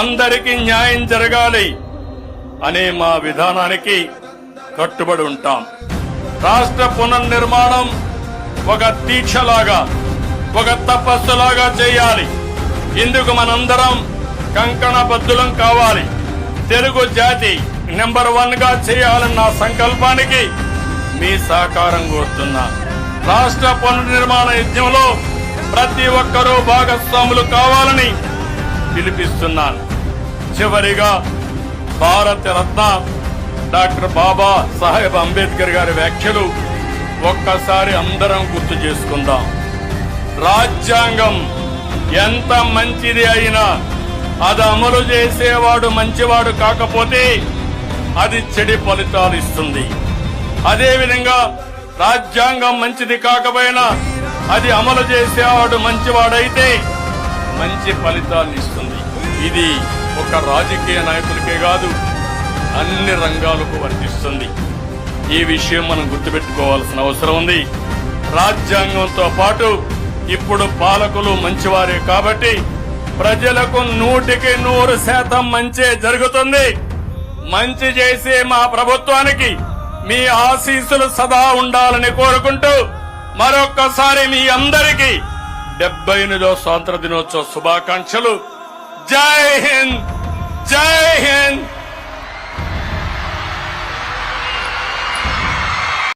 అందరికీ న్యాయం జరగాలి అనే మా విధానానికి కట్టుబడి ఉంటాం. రాష్ట్ర పునర్నిర్మాణం ఒక దీక్షలాగా ఒక తపస్సులాగా చేయాలి. ఇందుకు మనందరం కంకణబద్దులం కావాలి. తెలుగు జాతి నెంబర్ వన్గా చేయాలన్న సంకల్పానికి మీ సహకారం కోరుతున్నా. రాష్ట్ర పునర్నిర్మాణ యజ్ఞంలో ప్రతి ఒక్కరూ భాగస్వాములు కావాలని పిలిపిస్తున్నాను. చివరిగా భారత రత్న డాక్టర్ బాబా సాహెబ్ అంబేద్కర్ గారి వ్యాఖ్యలు ఒక్కసారి అందరం గుర్తు చేసుకుందాం. రాజ్యాంగం ఎంత మంచిది అయినా అది అమలు చేసేవాడు మంచివాడు కాకపోతే అది చెడి ఫలితాలు ఇస్తుంది. అదేవిధంగా రాజ్యాంగం మంచిది కాకపోయినా అది అమలు చేసేవాడు మంచివాడైతే మంచి ఫలితాలను ఇస్తుంది. ఇది ఒక రాజకీయ నాయకులకే కాదు అన్ని రంగాలకు వర్తిస్తుంది. ఈ విషయం మనం గుర్తుపెట్టుకోవాల్సిన అవసరం ఉంది. రాజ్యాంగంతో పాటు ఇప్పుడు పాలకులు మంచివారే కాబట్టి ప్రజలకు నూటికి నూరు శాతం మంచే జరుగుతుంది. మంచి చేసే మా ప్రభుత్వానికి మీ ఆశీస్సులు సదా ఉండాలని కోరుకుంటూ మరొక్కసారి మీ అందరికీ డెబ్బై ఎనిమిదో స్వాతంత్ర దినోత్సవ శుభాకాంక్షలు. జై హింద్ జై